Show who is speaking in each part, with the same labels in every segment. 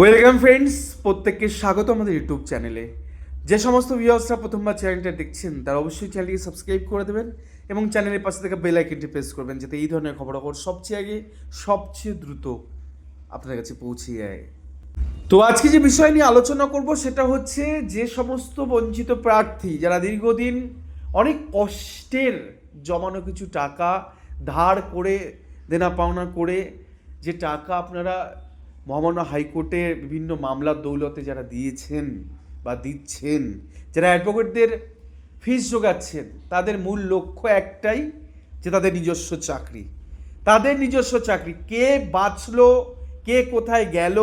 Speaker 1: Welcome friends প্রত্যেককে স্বাগত আমাদের ইউটিউব চ্যানেলে যে সমস্ত ভিউয়ার্সরা প্রথমবার চ্যানেলটা দেখছেন, তারা অবশ্যই চ্যানেলটিকে সাবস্ক্রাইব করে দেবেন এবং চ্যানেলের পাশে থেকে বেল আইকনটি প্রেস করবেন, যাতে এই ধরনের খবরাখবর সবচেয়ে আগে, সবচেয়ে দ্রুত আপনার কাছে পৌঁছে যায়। তো আজকে যে বিষয় নিয়ে আলোচনা করব, সেটা হচ্ছে যে সমস্ত বঞ্চিত প্রার্থী, যারা দীর্ঘদিন অনেক কষ্টের জমানো কিছু টাকা ধার করে, দেনা পাওনা করে, যে টাকা আপনারা মহামান্য হাইকোর্টে বিভিন্ন মামলার দৌলতে যারা দিয়েছেন বা দিচ্ছেন, যারা অ্যাডভোকেটদের ফিস যোগাচ্ছেন তাদের মূল লক্ষ্য একটাই, যে তাদের নিজস্ব চাকরি। তাদের নিজস্ব চাকরি। কে বাঁচলো কে কোথায় গেল,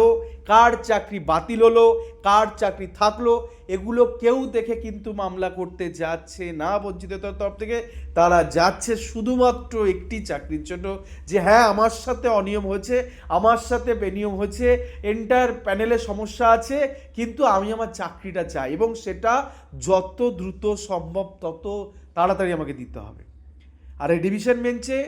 Speaker 1: কার চাকরি বাতিল হলো, কার চাকরি থাকল, এগুলো কেউ দেখে কিন্তু মামলা করতে যাচ্ছে না বঞ্চিততার তরফ থেকে। তারা যাচ্ছে শুধুমাত্র একটি চাকরির জন্য যে হ্যাঁ আমার সাথে অনিয়ম হয়েছে, আমার সাথে বেনিয়ম হয়েছে, এন্টার প্যানেলে সমস্যা আছে, কিন্তু আমি আমার চাকরিটা চাই এবং সেটা যত দ্রুত সম্ভব, তত তাড়াতাড়ি আমাকে দিতে হবে। আর এই ডিভিশন বেঞ্চে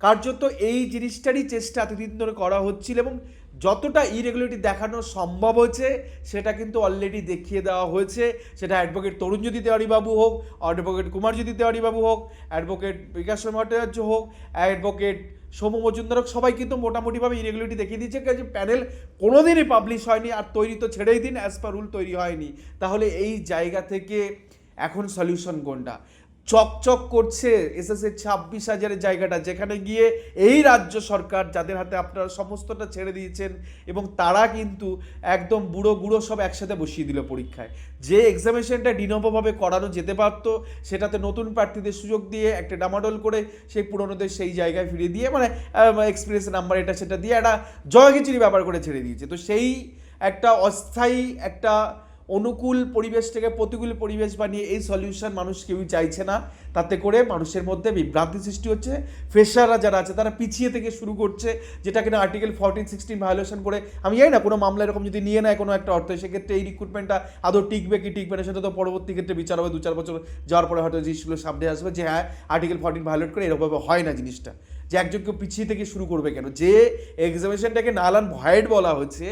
Speaker 1: কার্যত এই জিনিসটারই চেষ্টা এতদিন ধরে করা হচ্ছিল এবং যতটা ইরেগুলারিটি দেখানো সম্ভব হয়েছে, সেটা কিন্তু অলরেডি দেখিয়ে দেওয়া হয়েছে। সেটা অ্যাডভোকেট তরুণজ্যোতি তেওয়ারিবাবু হোক অ্যাডভোকেট কুমারজ্যোতি তেওয়ারিবাবু হোক অ্যাডভোকেট বিকাশ ভট্টাচার্য হোক অ্যাডভোকেট সৌম্য মজুমদার হোক, সবাই কিন্তু মোটামুটিভাবে ইরেগুলারিটি দেখিয়ে দিয়েছে। যে প্যানেল কোনোদিনই পাবলিশ হয়নি আর তৈরি তো ছেড়েই দিন অ্যাজ পার রুল তৈরি হয়নি। তাহলে এই জায়গা থেকে এখন সলিউশন কোনটা? চকচক করছে এসএসএ ছাব্বিশ হাজারের জায়গাটা, যেখানে গিয়ে এই রাজ্য সরকার যাদের হাতে আপনারা সমস্তটা ছেড়ে দিয়েছেন এবং তারা কিন্তু একদম বুড়ো গুঁড়ো সব একসাথে বসিয়ে দিল পরীক্ষায়। যে এক্সামিনেশনটা ডিনবভাবে করানো যেতে পারত, সেটাতে নতুন প্রার্থীদের সুযোগ দিয়ে একটা ডামাডোল করে সেই পুরনোদের সেই জায়গায় ফিরিয়ে দিয়ে মানে এক্সপিরিয়েন্স নাম্বার এটা সেটা দিয়ে একটা জয়খিচুরি ব্যাপার করে ছেড়ে দিয়েছে। তো সেই একটা অস্থায়ী একটা অনুকূল পরিবেশ থেকে প্রতিকূল পরিবেশ বানিয়ে এই সলিউশন মানুষ কেউই চাইছে না। তাতে করে মানুষের মধ্যে বিভ্রান্তি সৃষ্টি হচ্ছে। ফ্রেশাররা যারা আছে, তারা পিছিয়ে থেকে শুরু করছে, যেটা কিনা আর্টিকেল ফর্টিন সিক্সটিন ভায়োলেশন করে। আমি জানি না, কোনো মামলা এরকম যদি নিয়ে নেয় কোনো একটা অর্থ, সেক্ষেত্রে এই রিক্রুটমেন্টটা আদৌ টিকবে কি টিকবে না, সেটা তো পরবর্তী ক্ষেত্রে বিচার হবে দু চার বছর যাওয়ার পরে হয়তো জিনিসগুলো সামনে আসবে যে হ্যাঁ আর্টিকেল ফর্টিন ভায়োলেট করে এরকমভাবে হয় না জিনিসটা। যে একজনকে পিছিয়ে থেকে শুরু করবে কেন? যে এক্সামিনেশনটাকে নালান ভয়েড বলা হচ্ছে,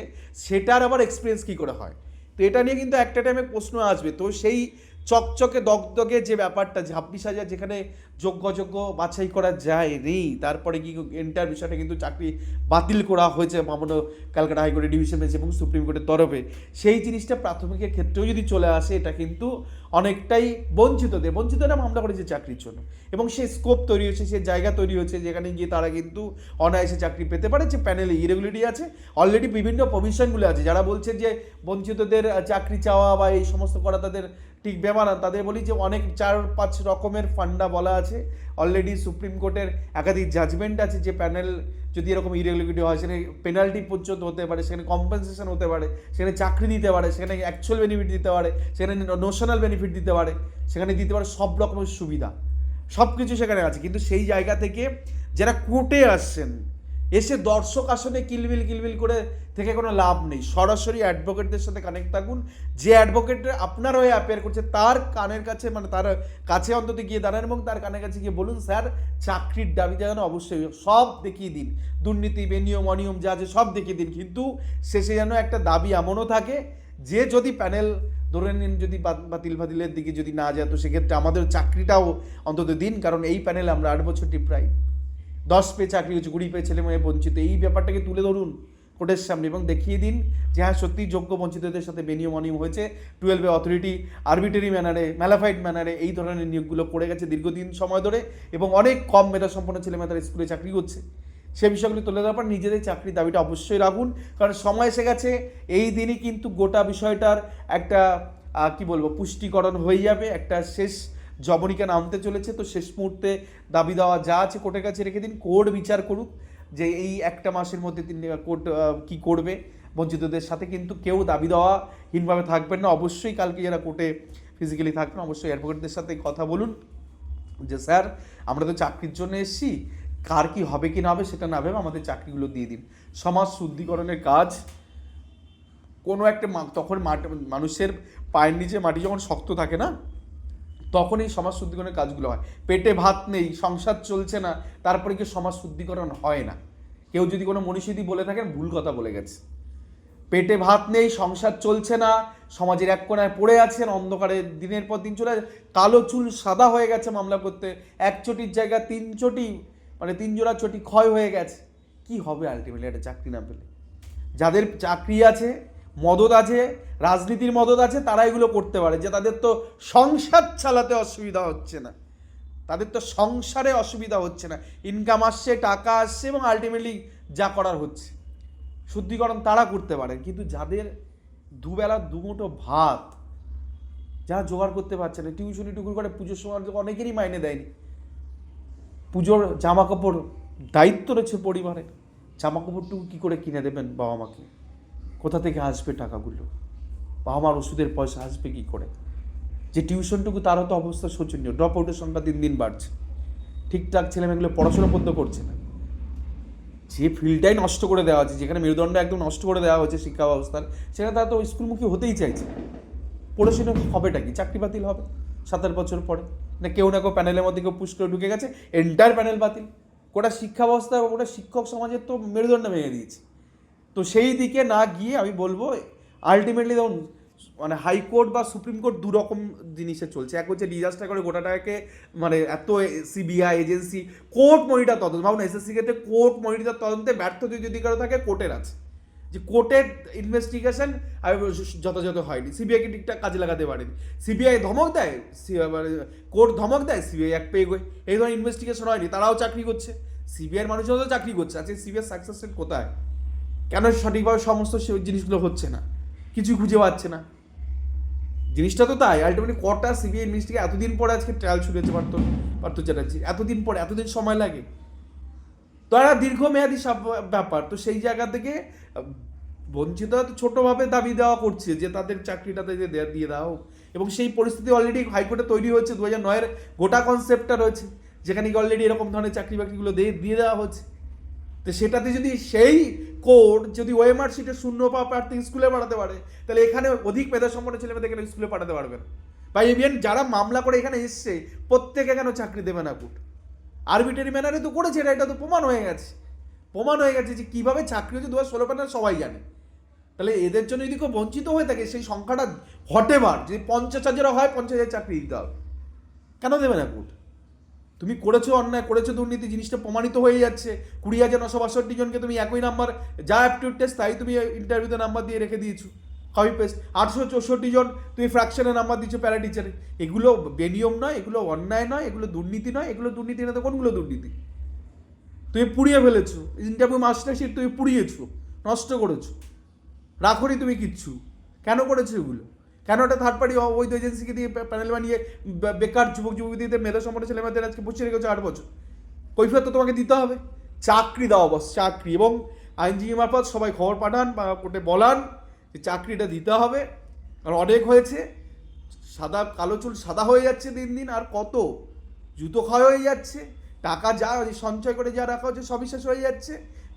Speaker 1: সেটার আবার এক্সপিরিয়েন্স কী করে হয়? তো এটা নিয়ে কিন্তু একটা টাইমে প্রশ্ন আসবে। তো সেই চকচকে দগদগে যে ব্যাপারটা, ছাব্বিশ হাজার যেখানে যোগ্য যোগ্য বাছাই করা যায় নেই তারপরে কি এন্টার বিষয়টা কিন্তু চাকরি বাতিল করা হয়েছে মামন ক্যালকাটা হাইকোর্টের ডিভিশন বেঞ্চ এবং সুপ্রিম কোর্টের তরফে। সেই জিনিসটা প্রাথমিকের ক্ষেত্রেও যদি চলে আসে, এটা কিন্তু অনেকটাই বঞ্চিতদের বঞ্চিতরা মামলা করেছে চাকরির জন্য। এবং সে স্কোপ তৈরি হয়েছে, সে জায়গা তৈরি হয়েছে, যেখানে গিয়ে তারা কিন্তু অনায়াসে চাকরি পেতে পারে। যে প্যানেলে ইরেগুলারিটি আছে অলরেডি বিভিন্ন প্রভিশনগুলো আছে, যারা বলছে যে বঞ্চিতদের চাকরি চাওয়া বা এই সমস্ত করা তাদের ঠিক বেমানা তাদের বলি যে অনেক চার পাঁচ রকমের ফান্ডা বলা আছে। অলরেডি সুপ্রিম কোর্টের একাধিক জাজমেন্ট আছে যে প্যানেল যদি এরকম ইরেগুলারিটি হয়, সেখানে পেনাল্টি পর্যন্ত হতে পারে, সেখানে কম্পেনসেশন হতে পারে, সেখানে চাকরি দিতে পারে, সেখানে অ্যাকচুয়াল বেনিফিট দিতে পারে, সেখানে নোশনাল বেনিফিট দিতে পারে, সেখানে দিতে পারে সব রকমের সুবিধা। সব কিছু সেখানে আছে। কিন্তু সেই জায়গা থেকে যারা কোর্টে আসছেন এসে দর্শক আসনে কিলবিল কিলবিল করে থেকে কোনো লাভ নেই। সরাসরি অ্যাডভোকেটদের সাথে কানেক্ট থাকুন। যে অ্যাডভোকেট আপনার হয়ে অ্যাপেয়ার করছে, তার কানের কাছে মানে তার কাছে অন্তত গিয়ে দাঁড়ান এবং তার কানের কাছে গিয়ে বলুন, স্যার, চাকরির দাবি যেন অবশ্যই সব দেখিয়ে দিন। দুর্নীতি, বেনিয়ম, অনিয়ম, যা আছে সব দেখিয়ে দিন। কিন্তু শেষে যেন একটা দাবি এমনও থাকে, যে যদি প্যানেল ধরে নিন, যদি বাত- বাতিল বাতিলের দিকে যদি না যায়, তো সেক্ষেত্রে আমাদের চাকরিটাও অন্তত দিন। কারণ এই প্যানেলে আমরা আট বছরটি প্রায়। দশ পেয়ে চাকরি হচ্ছে কুড়ি পেয়ে ছেলে মেয়ে বঞ্চিত। এই ব্যাপারটাকে তুলে ধরুন কোর্টের সামনে এবং দেখিয়ে দিন যে হ্যাঁ সত্যি যোগ্য বঞ্চিতদের সাথে বেনিয়ম অনিয়ম হয়েছে। টুয়েলভে অথরিটি আরবিটারি ম্যানারে ম্যালাফাইড ম্যানারে এই ধরনের নিয়োগগুলো পড়ে গেছে দীর্ঘদিন সময় ধরে এবং অনেক কম মেধা সম্পন্ন ছেলে মেয়ে তারা স্কুলে চাকরি করছে। সে বিষয়গুলি তুলে দেওয়ার পর নিজেদের চাকরির দাবিটা অবশ্যই রাখুন। কারণ সময় এসে গেছে, এই দিনই কিন্তু গোটা বিষয়টার একটা কি বলব, পুষ্টিকরণ হয়ে যাবে, একটা শেষ জবনিকা নামতে চলেছে, তো শেষ মুহূর্তে দাবি দেওয়া যা আছে কোর্টের কাছে রেখে দিন। কোর্ট বিচার করুক যে এই একটা মাসের মধ্যে তিনি কোর্ট কী করবে বঞ্চিতদের সাথে, কিন্তু কেউ দাবি দেওয়াহীনভাবে থাকবেন না। অবশ্যই কালকে যারা কোর্টে ফিজিক্যালি থাকবেন, অবশ্যই অ্যাডভোকেটদের সাথে কথা বলুন যে, স্যার, আমরা তো চাকরির জন্য এসেছি, কার কি হবে, কি না হবে, সেটা না ভেবে আমাদের চাকরিগুলো দিয়ে দিন। সমাজ শুদ্ধিকরণের কাজ, কোনো একটা তখন মানুষের পায়ের নিচে মাটি যখন শক্ত থাকে না তখন এই সমাজ শুদ্ধিকরণের কাজগুলো হয়। পেটে ভাত নেই, সংসার চলছে না, তারপরে কি সমাজ শুদ্ধিকরণ হয় না? কেউ যদি কোনো মনীষীদি বলে থাকেন, ভুল কথা বলে গেছে। পেটে ভাত নেই, সংসার চলছে না, সমাজের এক কোনায় পড়ে আছেন, অন্ধকারে দিনের পর দিন চলে কালো চুল সাদা হয়ে গেছে মামলা করতে, এক চটির জায়গা তিন চটি মানে তিন জোড়া চটি ক্ষয় হয়ে গেছে। কি হবে আলটিমেটলি একটা চাকরি না পেলে? যাদের চাকরি আছে মদত আছে, রাজনীতির মদত আছে, তারা এগুলো করতে পারে। যে তাদের তো সংসার চালাতে অসুবিধা হচ্ছে না। তাদের তো সংসারে অসুবিধা হচ্ছে না। ইনকাম আসছে, টাকা আসছে এবং আলটিমেটলি যা করার হচ্ছে। শুদ্ধিকরণ তারা করতে পারেন কিন্তু যাদের দুবেলা, দুমুঠো ভাত যারা জোগাড় করতে পারছে না টিউশনি টুকুর করে পুজোর সময় অনেকেরই মাইনে দেয়নি। পুজোর জামা কাপড় দায়িত্ব রয়েছে পরিবারে। জামা কাপড়টুকু কী করে কিনে দেবেন বাবা মাকে? কোথা থেকে আসবে টাকাগুলো? বাবা মার ওষুধের পয়সা আসবে কী করে? যে টিউশনটুকু তারও তো অবস্থা শোচনীয়। ড্রপ আউটের সংখ্যা দিন দিন বাড়ছে। ঠিকঠাক ছেলেমেয়েগুলো পড়াশোনা পর্যন্ত করছে না। যে ফিল্ডটাই নষ্ট করে দেওয়া হয়েছে যেখানে মেরুদণ্ড একদম নষ্ট করে দেওয়া হয়েছে শিক্ষা ব্যবস্থার সেখানে তারা তো স্কুলমুখী হতেই চাইছে। পড়াশোনা হবেটা কি? চাকরি বাতিল হবে সাত আট বছর পরে। না কেউ না কেউ প্যানেলের মধ্যে কেউ পুশ করে ঢুকে গেছে এন্টায়ার প্যানেল বাতিল। গোটা শিক্ষা ব্যবস্থা, গোটা শিক্ষক সমাজের তো মেরুদণ্ড ভেঙে দিয়েছে। তো সেই দিকে না গিয়ে আমি বলব আলটিমেটলি দেখুন মানে হাইকোর্ট বা সুপ্রিম কোর্ট দু রকম জিনিসে চলছে। এক হচ্ছে ডিজাস্টার করে গোটাটাকে মানে এত সিবিআই এজেন্সি কোর্ট মনিটার তদন্ত, ভাবুন এসএসসি ক্ষেত্রে কোর্ট মনিটার তদন্তে ব্যর্থ যদি কারও থাকে কোর্টের আছে। যে কোর্টের ইনভেস্টিগেশন যথাযথ হয়নি। সিবিআইকে ঠিকঠাক কাজে লাগাতে পারেনি। সিবিআই ধমক দেয় মানে কোর্ট ধমক দেয় সিবিআই এক পেয়ে গই এই ধরনের ইনভেস্টিগেশন হয়নি, তারাও চাকরি করছে। সিবিআইয়ের মানুষও তো চাকরি করছে। আজকে সিবিআই সাকসেস রেট কোথায়? কেন সঠিকভাবে সমস্ত জিনিসগুলো হচ্ছে না? কিছু খুঁজে পাচ্ছে না। জিনিসটা তো তাই। আলটিমেটলি কটা সিবিআই ইনভেস্টিগে এতদিন পরে আজকে ট্রায়াল শুরু হয়েছে পার্থ পার্থ চ্যাটার্জি? এতদিন পরে, এতদিন সময় লাগে। তো একটা দীর্ঘমেয়াদী সাব- ব্যাপার। তো সেই জায়গা থেকে বঞ্চিত ছোটোভাবে দাবি দেওয়া করছে যে তাদের চাকরিটাতে যে দে- দিয়ে দেওয়া হোক। এবং সেই পরিস্থিতি অলরেডি হাইকোর্টে তৈরি হয়েছে। দু হাজার নয়ের গোটা কনসেপ্টটা রয়েছে। যেখানে অলরেডি এরকম ধরনের চাকরি বাকরিগুলো দিয়ে দিয়ে দেওয়া হচ্ছে। তো সেটাতে যদি সেই কোড যদি ওএমআর সিটে শূন্য পাওয়া প্রার্থী স্কুলে পাঠাতে পারে, তাহলে এখানে অধিক মেধা সম্পন্ন ছেলেমেয়েদের এখানে স্কুলে পাঠাতে পারবেন। বা ইভিএন যারা মামলা করে এখানে এসছে, প্রত্যেকে কেন চাকরি দেবে না কোর্ট আরবিটারি ম্যানারে তো করেছে, এটা এটা তো প্রমাণ হয়ে গেছে। প্রমাণ হয়ে গেছে যে কীভাবে চাকরি হচ্ছে দু হাজার ষোলো প্যানেল সবাই জানে। তাহলে এদের জন্য যদি কেউ বঞ্চিত হয়ে থাকে, সেই সংখ্যাটা হটেবার যদি পঞ্চাশ হাজারও হয়, পঞ্চাশ হাজার চাকরি দিতে হবে। কেন দেবে না কোর্ট তুমি করেছ অন্যায়, করেছ দুর্নীতি, জিনিসটা প্রমাণিত হয়ে যাচ্ছে। কুড়ি হাজার নশো বাষট্টি জনকে তুমি একই নাম্বার যা অ্যাপটিউড টেস্ট তাই তুমি ইন্টারভিউতে নাম্বার দিয়ে রেখে দিয়েছ। কপি পেস্ট আটশো চৌষট্টি জন তুমি ফ্র্যাকশনে নাম্বার দিচ্ছ প্যারা টিচারে এগুলো বেনিয়ম নয়, এগুলো অন্যায় নয়, এগুলো দুর্নীতি নয়, এগুলো দুর্নীতি না তো কোনগুলো দুর্নীতি? তুমি পুড়িয়ে ফেলেছো। ইন্টারভিউ মাস্টারশিপ তুমি পুড়িয়েছো, নষ্ট করেছ। রাখোনি তুমি কিচ্ছু। কেন করেছ এগুলো? কেন একটা থার্ড পার্টি অবৈধ এজেন্সিকে দিয়ে প্যানেল বানিয়ে বেকার যুবক, যুবতীদের মেধা সম্পন্ন ছেলেমেয়েদের আজকে বসে রেখেছে আট বছর। কৈফিয়ত তো তোমাকে দিতে হবে। চাকরি দাও বস চাকরি। এবং আইনজীবী মারফত সবাই খবর পাঠান বা কোর্টে বলান যে চাকরিটা দিতে হবে। কারণ অনেক হয়েছে, সাদা, কালো চুল সাদা হয়ে যাচ্ছে দিন দিন, আর কত? জুতো ক্ষয় হয়ে যাচ্ছে, টাকা যা সঞ্চয় করে যা রাখা হচ্ছে সবই শেষ হয়ে যাচ্ছে।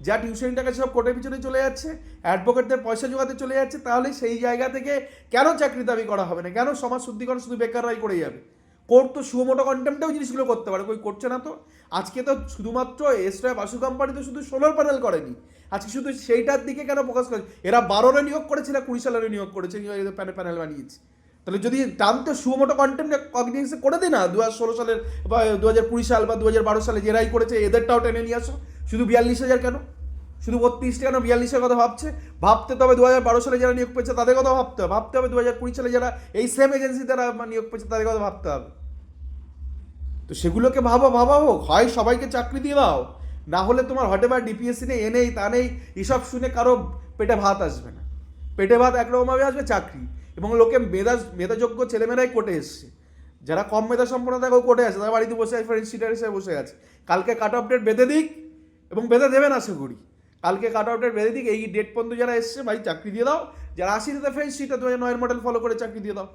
Speaker 1: যা টিউশন টাকা সব কোর্টের পিছনে চলে যাচ্ছে অ্যাডভোকেটদের পয়সা জোগাতে চলে যাচ্ছে, তাহলে সেই জায়গা থেকে কেন চাকরি দাবি করা হবে না? কেন সমাজ শুদ্ধিকরণ শুধু বেকাররাই করে যাবে? কোর্ট তো সুমোটো কন্টেম্পটেও জিনিসগুলো করতে পারে কই করছে না তো। আজকে তো শুধুমাত্র এসরা বাসু কোম্পানি তো শুধু সোলার প্যানেল করেনি। আজকে শুধু সেইটার দিকে কেন ফোকাস করে? এরা বারোরে নিয়োগ করেছে না কুড়ি সালের নিয়োগ করেছে? প্যানেল প্যানেল বানিয়েছে। তাহলে যদি টানতে সুমোটো কন্টেন্ট কগনিজে করে দিই না, দু হাজার ষোলো সালের বা, দু হাজার কুড়ি সাল বা, দু হাজার বারো সালে যেরাই করেছে, এদেরটাও টেনে নিয়ে আসো। শুধু বিয়াল্লিশ হাজার কেন? শুধু বত্রিশটা কেন? বিয়াল্লিশের কথা ভাবছে? ভাবতে তবে দু হাজার বারো সালে যারা নিয়োগ পেয়েছে তাদের কথা ভাবতে হবে। ভাবতে হবে দু হাজার কুড়ি সালে যারা এই সেম এজেন্সি দ্বারা নিয়োগ পেয়েছে তাদের কথা ভাবতে হবে। তো সেগুলোকে ভাবো, ভাবা হোক। হয় সবাইকে চাকরি দিয়ে দাও। না হলে তোমার হটে বা ডিপিএসসি নেই, এ নেই, তা নেই, এসব শুনে কারও পেটে ভাত আসবে না। পেটে ভাত একরকমভাবে আসবে চাকরি। এবং লোকে মেধা, মেধাযোগ্য ছেলেমেয়েরাই কোর্টে এসছে। যারা কম মেধা সম্পন্ন দেখো কোর্টে আছে। তারা বাড়িতে বসে আছে ফ্রেন্ড সিটার হিসেবে বসে আছে। কালকে কাট অফ ডেট বেঁধে দিক। এবং বেঁধে দেবেন আশা করি কালকে কাট আউটের বেঁধে দিক, এই ডেট পর্যন্ত যারা এসছে, ভাই, চাকরি দিয়ে দাও। যারা আশি তাদের ফ্রেন্ড সিটা দু হাজার নয়ের মডেল ফলো করে চাকরি দিয়ে দাও।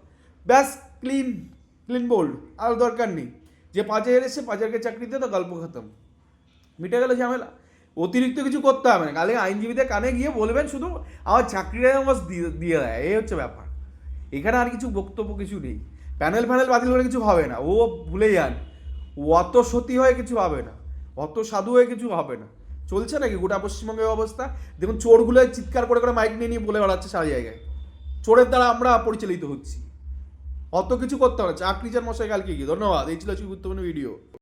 Speaker 1: ব্যাস ক্লিন ক্লিন বোল্ড আর দরকার নেই। যে পাঁচ হাজার এসছে, পাঁচ হাজারকে চাকরি দিয়ে দাও, গল্প খতম। মিটে গেল ঝামেলা। অতিরিক্ত কিছু করতে হবে না। কালকে আইনজীবীদের কানে গিয়ে বলবেন শুধু, আমার চাকরিটা আমার দিয়ে দিয়ে দেয়। এই হচ্ছে ব্যাপার। এখানে আর কিছু বক্তব্য কিছু নেই। প্যানেল ফ্যানেল বাতিল করে কিছু হবে না। ও ভুলে যান। অত সতী হয়ে কিছু হবে না। অত সাধু হয়ে কিছু হবে না। চলছে নাকি গোটা পশ্চিমবঙ্গের অবস্থা? দেখুন চোরগুলো চিৎকার করে করে মাইক নিয়ে নিয়ে বলে বেড়াচ্ছে সারা জায়গায়। চোরের দ্বারা আমরা পরিচালিত হচ্ছি। অত কিছু করতে হবে। চাকরি চার মশাই, কালকে কি ধন্যবাদ। এই ছিল গুরুত্বপূর্ণ ভিডিও